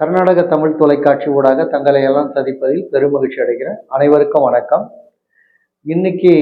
கர்நாடக தமிழ் தொலைக்காட்சி ஊடாக தங்களை எல்லாம் சந்திப்பதில் பெருமகிழ்ச்சி அடைகிறேன். அனைவருக்கும் வணக்கம். இன்னைக்கு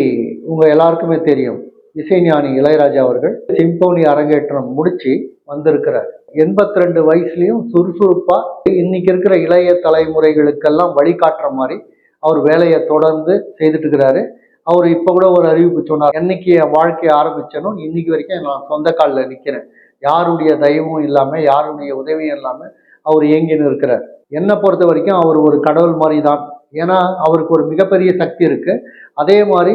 உங்க எல்லாருக்குமே தெரியும் இசைஞானி இளையராஜா அவர்கள் சிம்போனி அரங்கேற்றம் முடிச்சு வந்திருக்கிறார். எண்பத்தி ரெண்டு வயசுலயும் சுறுசுறுப்பா இன்னைக்கு இருக்கிற இளைய தலைமுறைகளுக்கெல்லாம் வழிகாட்டுற மாதிரி அவர் வேலையை தொடர்ந்து செய்துட்டு இருக்கிறாரு அவர் இப்ப கூட ஒரு அறிவிப்பு சொன்னார் என்னைக்கு என் வாழ்க்கையை ஆரம்பித்தனோ இன்னைக்கு வரைக்கும் நான் சொந்த காலில் நிற்கிறேன் யாருடைய தயவும் இல்லாம யாருடைய உதவியும் இல்லாமல் அவர் இயங்கின்னு இருக்கிறார். என்னை பொறுத்த வரைக்கும் அவர் ஒரு கடவுள் மாதிரி தான் ஏன்னா அவருக்கு ஒரு மிகப்பெரிய சக்தி இருக்கு. அதே மாதிரி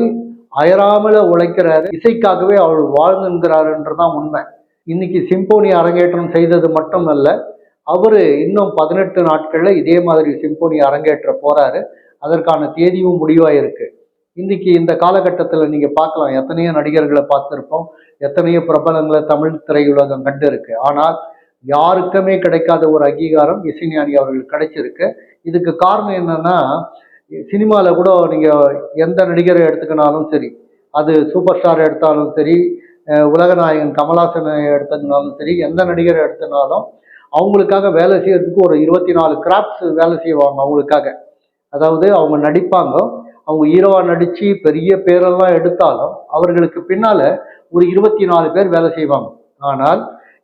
அயராமல உழைக்கிறாரு. இசைக்காகவே அவர் வாழ்ந்துங்கிறாருன்றதான் உண்மை. இன்னைக்கு சிம்போனி அரங்கேற்றம் செய்தது மட்டும் அல்ல அவர் இன்னும் பதினெட்டு நாட்களில் இதே மாதிரி சிம்போனி அரங்கேற்ற போறாரு. அதற்கான தேதியும் முடிவாயிருக்கு. இன்னைக்கு இந்த காலகட்டத்தில் நீங்கள் பார்க்கலாம் எத்தனையோ நடிகர்களை பார்த்துருப்போம். எத்தனையோ பிரபலங்களை தமிழ் திரையுலகம் கண்டு இருக்கு ஆனால் யாருக்குமே கிடைக்காத ஒரு அங்கீகாரம் இசைஞானி அவர்களுக்கு கிடைச்சிருக்கு. இதுக்கு காரணம் என்னன்னா சினிமாவில் கூட நீங்கள் எந்த நடிகரை எடுத்துக்கினாலும் சரி அது சூப்பர் ஸ்டார் எடுத்தாலும் சரி உலகநாயகன் கமலாசனை எடுத்துக்கினாலும் சரி எந்த நடிகரை எடுத்தனாலும் அவங்களுக்காக வேலை செய்யறதுக்கு ஒரு இருபத்தி நாலு கிராப்ஸ் வேலை செய்வாங்க அவங்களுக்காக. அதாவது அவங்க நடிப்பாங்க அவங்க ஹீரோவாக நடித்து பெரிய பேரெல்லாம் எடுத்தாலும் அவர்களுக்கு பின்னால் ஒரு இருபத்தி நாலு பேர் வேலை செய்வாங்க. ஆனால்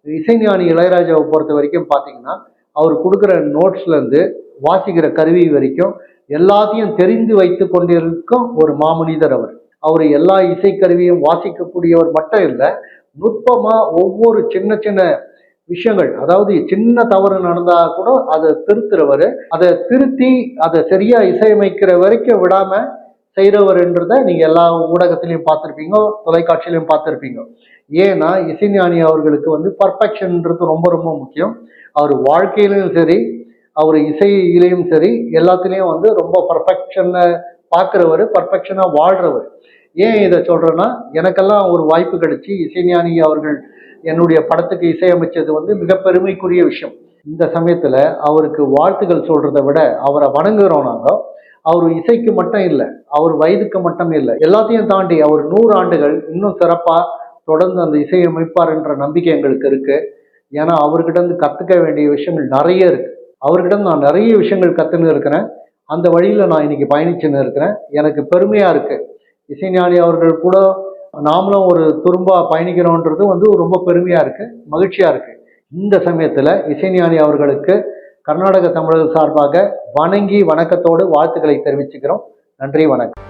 இசைஞானி இளையராஜாவை பொறுத்த வரைக்கும் பார்த்தீங்கன்னா அவர் கொடுக்குற நோட்ஸ்லேருந்து வாசிக்கிற கருவி வரைக்கும் எல்லாத்தையும் தெரிந்து வைத்து கொண்டிருக்கும் ஒரு மாமனிதர் அவர். அவர் எல்லா இசைக்கருவியும் வாசிக்கக்கூடியவர் மட்டும் இல்லை நுட்பமாக ஒவ்வொரு சின்ன சின்ன விஷயங்கள் அதாவது சின்ன தவறு நடந்தா கூட அதை திருத்துறவர். அதை திருத்தி அதை சரியா இசையமைக்கிற வரைக்கும் விடாம செய்கிறவர்ன்றத நீங்க எல்லா ஊடகத்திலையும் பார்த்துருப்பீங்க தொலைக்காட்சியிலையும் பார்த்துருப்பீங்க. ஏன்னா இசைஞானி அவர்களுக்கு வந்து பர்ஃபெக்ஷன்ன்றது ரொம்ப ரொம்ப முக்கியம். அவர் வாழ்க்கையிலையும் சரி அவர் இசையிலையும் சரி எல்லாத்துலேயும் வந்து ரொம்ப பர்ஃபெக்ஷனை பார்க்குறவர் பர்ஃபெக்ஷனாக வாழ்கிறவர் ஏன் இதை சொல்கிறேன்னா எனக்கெல்லாம் ஒரு வாய்ப்பு கிடைச்சி இசைஞானி அவர்கள் என்னுடைய படத்துக்கு இசையமைச்சது வந்து மிக பெருமைக்குரிய விஷயம். இந்த சமயத்தில் அவருக்கு வாழ்த்துக்கள் சொல்கிறத விட அவரை வணங்குகிறோம் நாங்கள் அவர் இசைக்கு மட்டும் இல்லை அவர் வயதுக்கு மட்டும் இல்லை எல்லாத்தையும் தாண்டி அவர் நூறு ஆண்டுகள் இன்னும் சிறப்பாக தொடர்ந்து அந்த இசையமைப்பார் என்ற நம்பிக்கை எங்களுக்கு இருக்கு. ஏன்னா அவர்கிட்ட இருந்து கற்றுக்க வேண்டிய விஷயங்கள் நிறைய இருக்கு. அவர்கிட்ட இருந்து நான் நிறைய விஷயங்கள் கற்றுன்னு இருக்கிறேன். அந்த வழியில் நான் இன்னைக்கு பயணிச்சுன்னு இருக்கிறேன். எனக்கு பெருமையாக இருக்கு. இசைஞானி அவர்கள் கூட நாமளும் ஒரு துரும்பாக பயணிக்கிறோன்றது வந்து ரொம்ப பெருமையாக இருக்கு மகிழ்ச்சியாக இருக்கு. இந்த சமயத்தில் இசைஞானி அவர்களுக்கு கர்நாடக தமிழர் சார்பாக வணங்கி வணக்கத்தோடு வாழ்த்துக்களை தெரிவிச்சுக்கிறோம். நன்றி வணக்கம்.